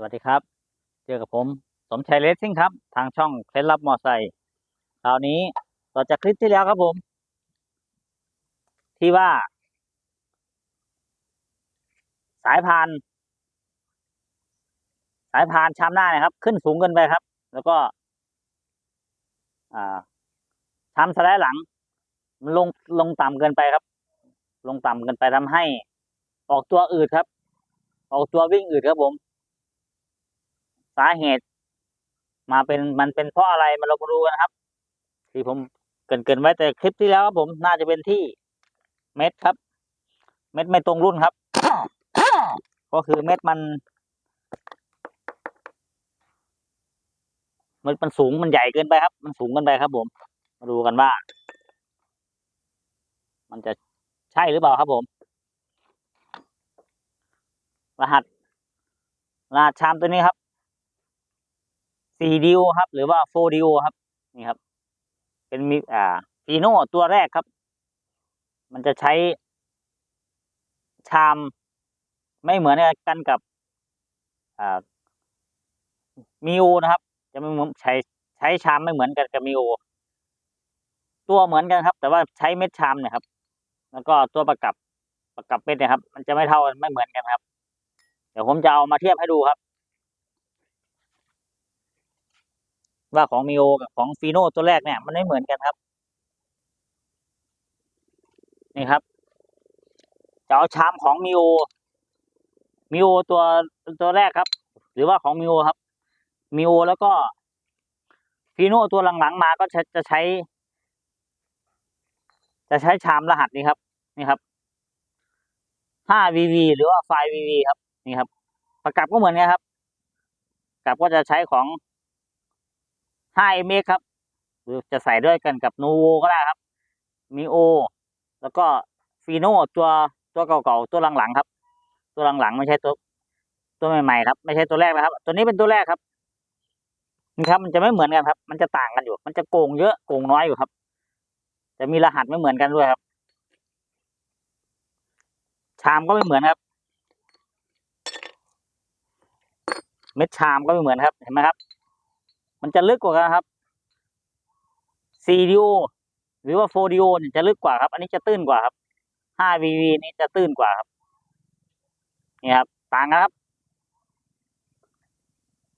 สวัสดีครับ เจอกับผมสมชัยเลสซิ่งครับ ทางช่องเคล็ดลับมอไซค์คราวนี้ต่อจากคลิปที่แล้วครับผม ที่ว่า สายพาน สายพานชามหน้าเนี่ยครับ ขึ้นสูงเกินไปครับ แล้วก็ชามสไลด์หลัง มันลงลงต่ำเกินไปครับ ลงต่ำเกินไปทำให้ ออกตัวอืดครับ ออกตัววิ่งอืดครับผม สาเหตุ มาเป็นมันเป็นเพราะอะไรมาเรามาดูกันครับ ที่ผมเกินเกินไว้แต่คลิปที่แล้วครับผมน่าจะเป็นที่เม็ดครับ เม็ดไม่ตรงรุ่นครับ ก็คือเม็ดมันม็ดมันสูงมันใหญ่เกินไปครับ มันสูงเกินไปครับ ผม มาดูกันว่า มันจะใช่หรือเปล่าครับผม รหัสรหัสชามตัวนี้ครับ สี่ดิวครับ หรือว่าโฟดิวครับ นี่ครับ เป็นมีอ่าฟีโน่ตัวแรกครับ มันจะใช้ ชามไม่เหมือนกันกับอ่ามิโอนะครับ จะไม่เหมือนใช้ใช้ชามไม่เหมือนกันกับมิโอตัวเหมือนกันครับ แต่ว่าใช้เม็ดชามเนี่ยครับ แล้วก็ตัวประกับประกับเม็ดเนี่ยครับ มันจะไม่เท่ากันไม่เหมือนกันครับ เดี๋ยวผมจะเอามาเทียบให้ดูครับ ว่าของมิโอกับของฟีโน่ตัวแรกเนี่ยมันไม่เหมือนกันครับ นี่ครับจะเอาชามของมิโอมิโอตัวตัวแรกครับ หรือว่าของมิโอครับมิโอแล้วก็ฟีโน่ตัวหลังๆมาก็จะจะใช้ จะใช้ชามรหัสนี้ครับนี่ครับ 5VV หรือว่าไฟ VV ครับ นี่ครับ ประกับก็เหมือนกันครับ กับก็จะใช้ของ 5MX ครับหรือจะใส่ด้วยกันกับนูโวก็ได้ครับมิโอแล้วก็ฟีโนตัวตัวเก่าๆตัวหลังๆครับ ตัวหลังๆไม่ใช่ตัวตัวใหม่ๆครับไม่ใช่ตัวแรกนะครับ ตัวนี้เป็นตัวแรกครับนี่ครับ มันจะไม่เหมือนกันครับ มันจะต่างกันอยู่ มันจะโกงเยอะโกงน้อยอยู่ครับ จะมีรหัสไม่เหมือนกันด้วยครับ ชามก็ไม่เหมือนครับ เม็ดชามก็ไม่เหมือนครับ เห็นไหมครับ มันจะลึกกว่ากันครับซีดีโอหรือว่าโฟดีโอเนี่ยจะลึกกว่าครับ อันนี้จะตื้นกว่าครับ 5VV นี่จะตื้นกว่าครับนี่ครับต่างกันครับ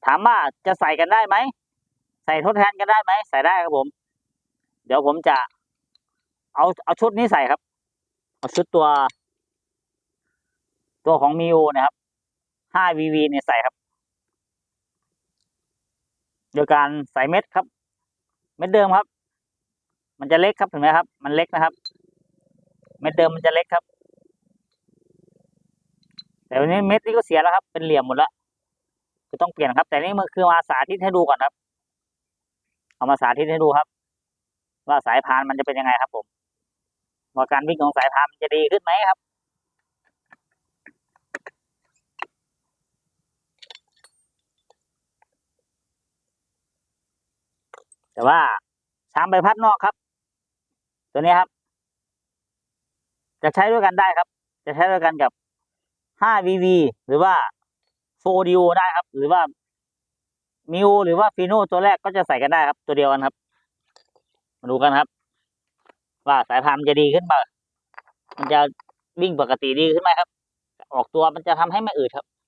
ถามว่าจะใส่กันได้ไหมใส่ทดแทนกันได้ไหมใส่ได้ครับผม เดี๋ยวผมจะ เอาเอาชุดนี้ใส่ครับ เอาชุดตัว ตัวของมิโอนะครับ 5VV เนี่ยใส่ครับ โดยการใส่เม็ดครับ เม็ดเดิมครับ มันจะเล็กครับเห็นไหมครับ มันเล็กนะครับ เม็ดเดิมมันจะเล็กครับ แต่วันนี้เม็ดนี้ก็เสียแล้วครับ เป็นเหลี่ยมหมดแล้วคือต้องเปลี่ยนครับ แต่นี่มันคือมาสาธิตให้ดูก่อนครับ เอามาสาธิตให้ดูครับ ว่าสายพานมันจะเป็นยังไงครับ ผมว่าการวิ่งของสายพานมันจะดีขึ้นไหมครับ แต่ว่าชามใบพัดนอกครับ ตัวนี้ครับ จะใช้ด้วยกันได้ครับ จะใช้ด้วยกันกับ 5VV หรือว่า 4DO ได้ครับ หรือว่ามิวหรือว่าฟีโนตัวแรกก็จะใส่กันได้ครับ ตัวเดียวกันครับ มาดูกันครับ ว่าสายพานมันจะดีขึ้นป่ะมันจะวิ่งปกติดีขึ้นไหมครับ ออกตัวมันจะทำให้ไม่อืดครับ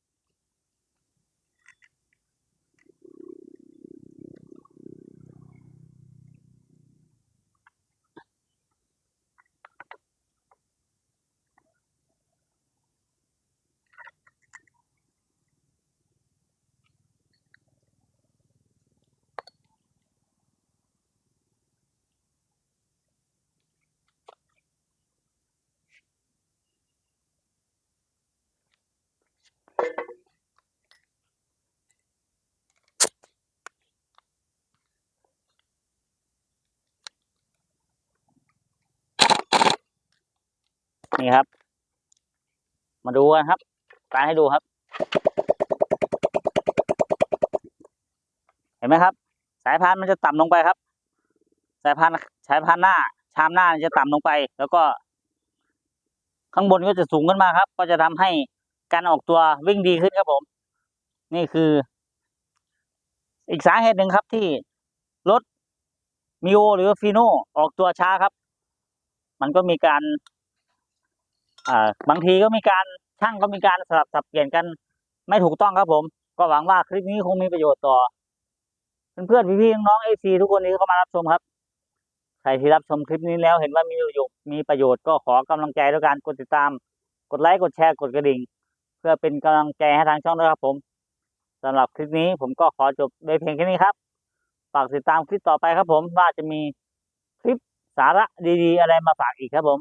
นี่ครับ มาดูกันครับ ตาให้ดูครับ เห็นไหมครับ สายพานมันจะต่ำลงไปครับ สายพานสายพานหน้า ชามหน้าจะต่ำลงไป แล้วก็ ข้างบนก็จะสูงขึ้นมาครับ ก็จะทำให้การออกตัววิ่งดีขึ้นครับผม นี่คือ อีกสาเหตุหนึ่งครับที่รถมิโอหรือฟีโนออกตัวช้าครับ มันก็มีการ อ่าบางทีก็มีการช่างก็มีการสลับสับเปลี่ยนกันไม่ถูกต้องครับผม ก็หวังว่าคลิปนี้คงมีประโยชน์ต่อ เพื่อนๆพี่ๆน้องๆเอซีทุกคนที่เข้ามารับชมครับใครที่รับชมคลิปนี้แล้วเห็นว่ามีประโยชน์มีประโยชน์ก็ขอกำลังใจด้วยการกดติดตาม กดไลค์กดแชร์กดกระดิ่ง เพื่อเป็นกำลังใจให้ทางช่องด้วยครับผมสำหรับคลิปนี้ผมก็ขอจบโดยเพียงแค่นี้ครับฝากติดตามคลิปต่อไปครับผมว่าจะมีคลิปสาระดีๆ อะไรมาฝากอีกครับผม